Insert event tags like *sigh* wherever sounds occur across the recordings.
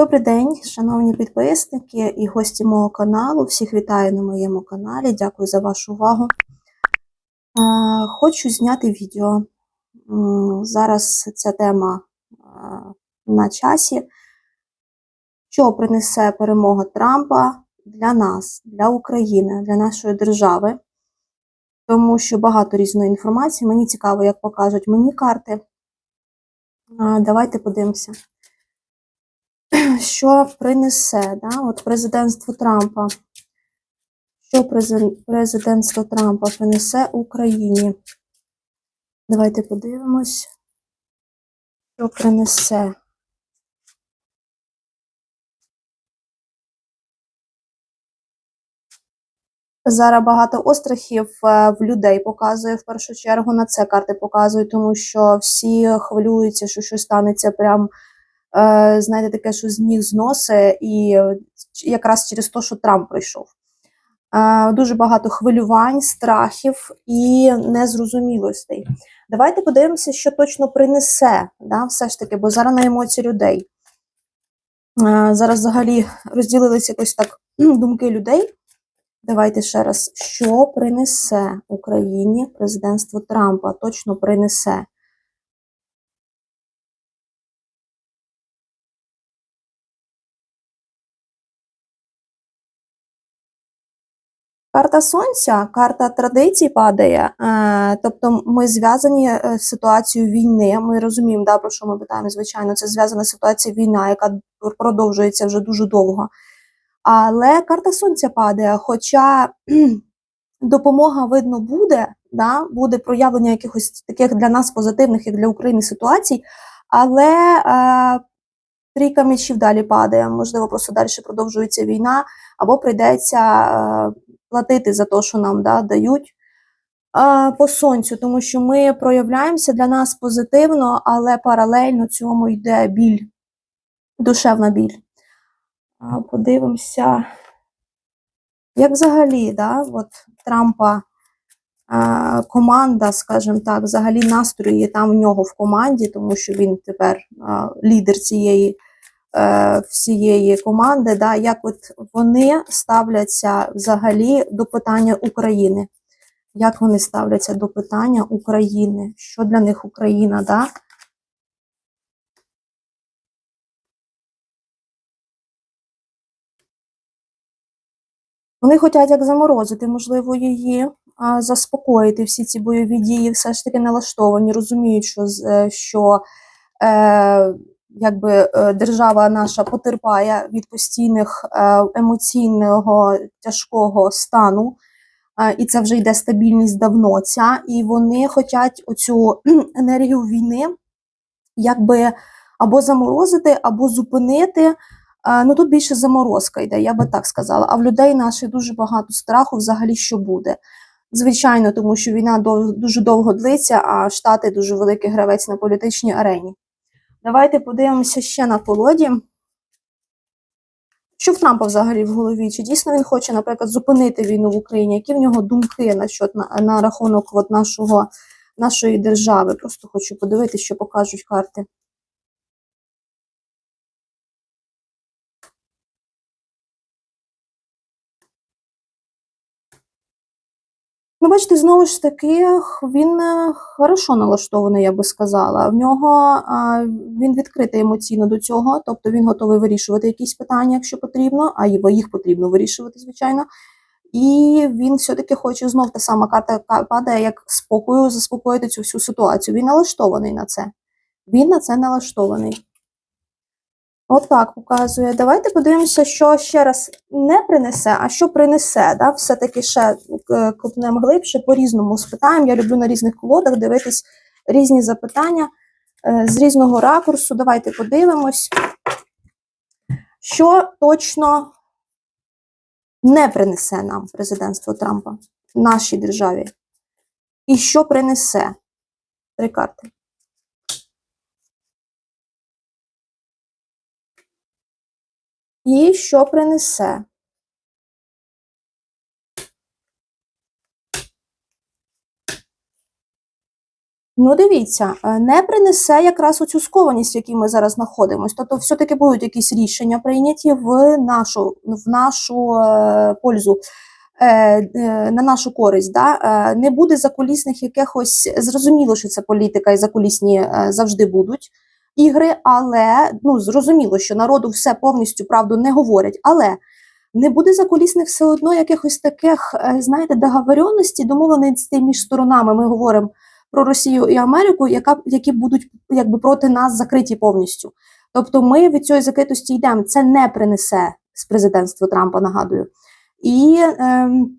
Добрий день, шановні підписники і гості мого каналу. Всіх вітаю на моєму каналі. Дякую за вашу увагу. Хочу зняти відео. Зараз ця тема на часі. Що принесе перемога Трампа для нас, для України, для нашої держави? Тому що багато різної інформації. Мені цікаво, як покажуть мені карти. Давайте подивимося *clears throat* що принесе да, от президентство Трампа. Що президентство Трампа принесе Україні? Давайте подивимось, що принесе. Зараз багато острахів е, в людей показує в першу чергу на це карти показують, тому що всі хвилюються, що щось станеться прям знаєте, таке, що з ніг зноси, і е, якраз через те, що Трамп прийшов. Е, дуже багато хвилювань, страхів і незрозумілостей. Давайте подивимося, що точно принесе, да, все ж таки, бо зараз на емоції людей. Е, зараз взагалі розділилися якось так думки людей. Давайте ще раз, що принесе Україні президентство Трампа? Точно принесе. Карта сонця, карта традицій падає. Е, тобто ми зв'язані е, з ситуацією війни. Ми розуміємо, да, про що ми питаємо. Звичайно, це зв'язана ситуація війна, яка продовжується вже дуже довго. Але карта сонця падає. Хоча *clears throat* допомога видно буде, да, буде проявлення якихось таких для нас позитивних, як для України ситуацій, але е, трійка мечів далі падає. Можливо, просто далі продовжується війна, або прийдеться е, платити за те, що нам да, дають е, по сонцю, тому що ми проявляємося для нас позитивно, але паралельно цьому йде біль, душевна біль. Подивимося, як взагалі, да, от Трампа е, команда, скажімо так, взагалі настрої там в нього в команді, тому що він тепер лідер цієї всієї команди, да, як от вони ставляться взагалі до питання України. Як вони ставляться до питання України? Що для них Україна, да? Вони хочуть як заморозити, можливо, її, а, заспокоїти всі ці бойові дії, все ж таки налаштовані, розуміють, що, е, що е, якби, е, держава наша потерпає від постійних е, емоційного тяжкого стану, е, і це вже йде стабільність давно ця, і вони хочуть оцю енергію війни якби або заморозити, або зупинити. Ну тут більше заморозка йде, я би так сказала. А в людей наших дуже багато страху взагалі, що буде. Звичайно, тому що війна дуже довго длиться, а Штати дуже великий гравець на політичній арені. Давайте подивимося ще на колоді. Що в Трампа взагалі в голові? Чи дійсно він хоче, наприклад, зупинити війну в Україні? Які в нього думки насчет, на, на рахунок от нашого, нашої держави? Просто хочу подивитися, що покажуть карти. Ну, бачите, знову ж таки, він е, хорошо налаштований, я би сказала. В нього він відкритий емоційно до цього, тобто він готовий вирішувати якісь питання, якщо потрібно, а їх потрібно вирішувати, звичайно. І він все-таки хоче знов та сама карта ка- падає, як спокою, заспокоїти цю всю ситуацію. Він налаштований на це. Він на це налаштований. От так показує. Давайте подивимося, що ще раз не принесе, а що принесе. Да? Все-таки ще е, копнемо глибше, по-різному спитаємо. Я люблю на різних колодах дивитись різні запитання е, з різного ракурсу. Давайте подивимось, що точно не принесе нам президентство Трампа в нашій державі. І що принесе? Три карти. І що принесе? Ну, дивіться, е, не принесе якраз оцю скованість, в якій ми зараз знаходимося. Тобто, все-таки будуть якісь рішення прийняті в нашу, в нашу е, пользу, е, е, на нашу користь. Да? Е, не буде закулісних якихось, зрозуміло, що це політика і закулісні е, завжди будуть ігри, але ну, зрозуміло, що народу все повністю правду не говорять. Але не буде закулісних все одно якихось таких, е, знаєте, договоренностей, домовленостей між сторонами. Ми говоримо про Росію і Америку, яка, які будуть якби проти нас закриті повністю. Тобто ми від цієї закритості йдемо. Це не принесе з президентства Трампа, нагадую. І ем,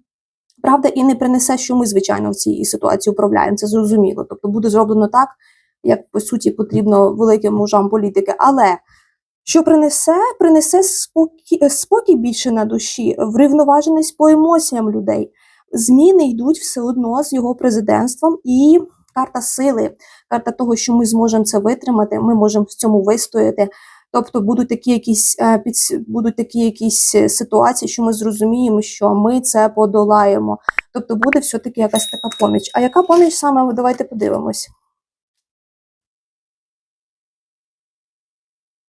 правда, і не принесе, що ми, звичайно, в цій ситуації управляємо. Це зрозуміло. Тобто буде зроблено так, як по суті потрібно великим мужам політики. Але що принесе? Принесе спокій, спокій більше на душі, врівноваженість по емоціям людей. Зміни йдуть все одно з його президентством і карта сили, карта того, що ми зможемо це витримати, ми можемо в цьому вистояти. Тобто будуть такі якісь е, будуть такі якісь ситуації, що ми зрозуміємо, що ми це подолаємо. Тобто буде все-таки якась така поміч. А яка поміч саме? Давайте подивимось.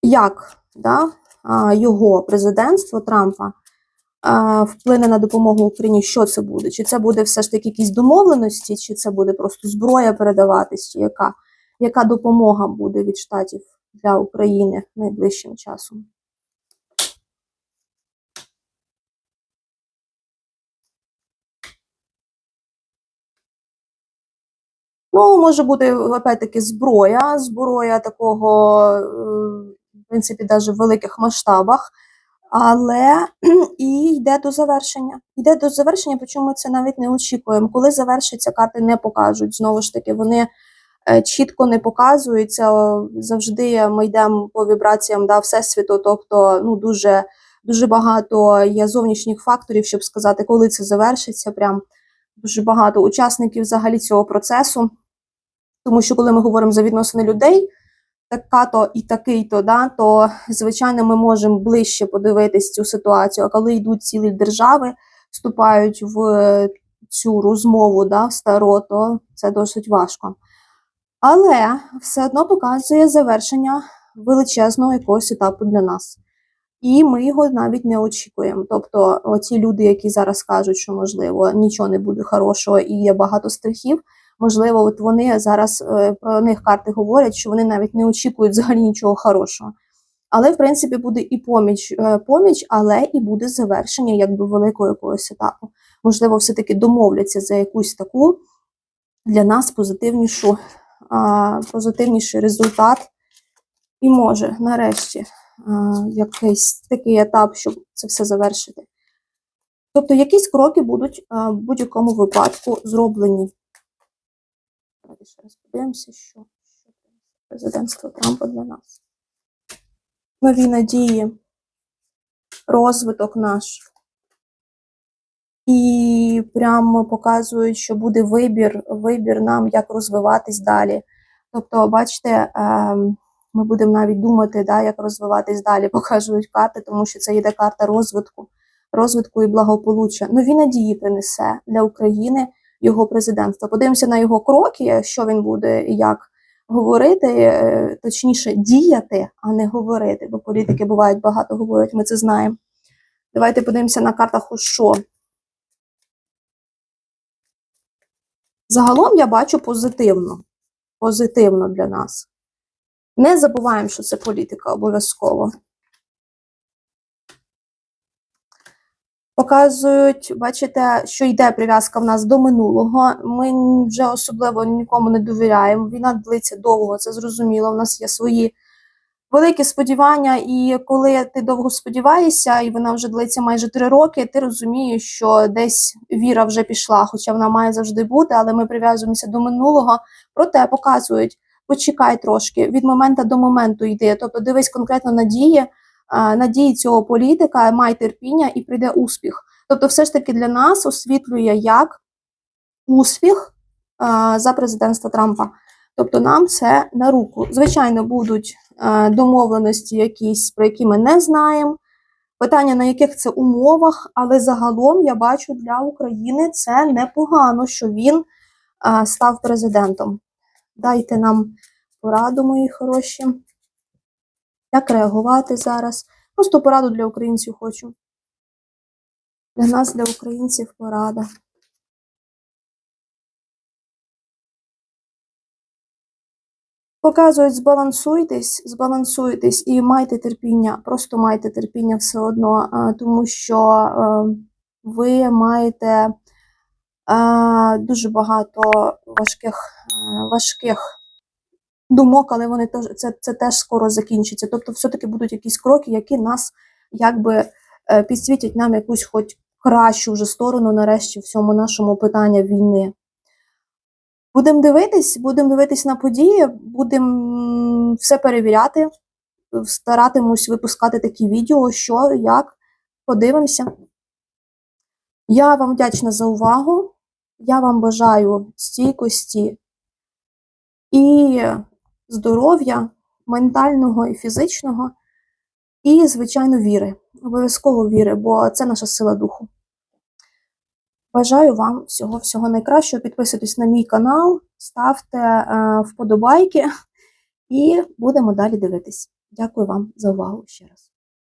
Як да, його президентство Трампа вплине на допомогу Україні, що це буде? Чи це буде все ж таки якісь домовленості, чи це буде просто зброя передаватись, чи яка, яка допомога буде від штатів для України найближчим часом? Ну, може бути опять-таки зброя, зброя такого, е, принципі, навіть в великих масштабах, але *clears throat* і йде до завершення. Йде до завершення, причому ми це навіть не очікуємо. Коли завершиться, карти не покажуть. Знову ж таки, вони е, чітко не показуються. Завжди ми йдемо по вібраціям да, Всесвіту, тобто ну, дуже, дуже багато є зовнішніх факторів, щоб сказати, коли це завершиться. Прям дуже багато учасників взагалі цього процесу. Тому що коли ми говоримо за відносини людей, така-то і такий-то, да, то звичайно ми можемо ближче подивитись цю ситуацію. А коли йдуть цілі держави, вступають в е, цю розмову да, в старо, то це досить важко. Але все одно показує завершення величезного якогось етапу для нас. І ми його навіть не очікуємо. Тобто, оці люди, які зараз кажуть, що можливо нічого не буде хорошого і є багато страхів. Можливо, от вони зараз е, про них карти говорять, що вони навіть не очікують взагалі нічого хорошого. Але, в принципі, буде і поміч, е, поміч, але і буде завершення якби великого якогось етапу. Можливо, все-таки домовляться за якусь таку для нас позитивнішу, а, позитивніший результат. І може нарешті а, якийсь такий етап, щоб це все завершити. Тобто, якісь кроки будуть а, в будь-якому випадку зроблені. Давайте ще раз подивимося, що, що президентство Трампа для нас. Нові надії, розвиток наш. І прямо показують, що буде вибір, вибір нам, як розвиватись далі. Тобто, бачите, ем, ми будемо навіть думати, да, як розвиватись далі, *laughs* показують карти, тому що це йде карта розвитку, розвитку і благополуччя. Нові надії принесе для України його президентство. Подивимося на його кроки, що він буде і як говорити, е, точніше діяти, а не говорити, бо політики бувають багато говорять, ми це знаємо. Давайте подивимося на картах що. Загалом я бачу позитивно. Позитивно для нас. Не забуваємо, що це політика обов'язково. Показують, бачите, що йде прив'язка в нас до минулого. Ми вже особливо нікому не довіряємо. Війна длиться довго, це зрозуміло. У нас є свої великі сподівання, і коли ти довго сподіваєшся, і вона вже длиться майже три роки, ти розумієш, що десь віра вже пішла, хоча вона має завжди бути, але ми прив'язуємося до минулого. Проте показують, почекай трошки, від моменту до моменту йди. Тобто дивись конкретно надії, а, надії цього політика, май терпіння і прийде успіх. Тобто, все ж таки для нас освітлює як успіх за президентства Трампа. Тобто нам це на руку. Звичайно, будуть домовленості якісь, про які ми не знаємо. Питання, на яких це умовах, але загалом я бачу для України це непогано, що він став президентом. Дайте нам пораду, мої хороші. Як реагувати зараз? Просто пораду для українців хочу. Для нас, для українців, порада. Показують, збалансуйтесь, збалансуйтесь і майте терпіння, просто майте терпіння все одно, тому що е, ви маєте е, дуже багато важких, е, важких думок, але вони теж це, це теж скоро закінчиться. Тобто, все-таки будуть якісь кроки, які нас якби е, підсвітять нам якусь хоч кращу вже сторону нарешті в цьому нашому питанні війни. Будемо дивитись, будемо дивитись на події, будемо все перевіряти, старатимусь випускати такі відео, що, як, подивимося. Я вам вдячна за увагу. Я вам бажаю стійкості і здоров'я ментального і фізичного, і, звичайно, віри. Обов'язково віри, бо це наша сила духу. Бажаю вам всього всього найкращого. Підписуйтесь на мій канал, ставте е, вподобайки і будемо далі дивитись. Дякую вам за увагу ще раз.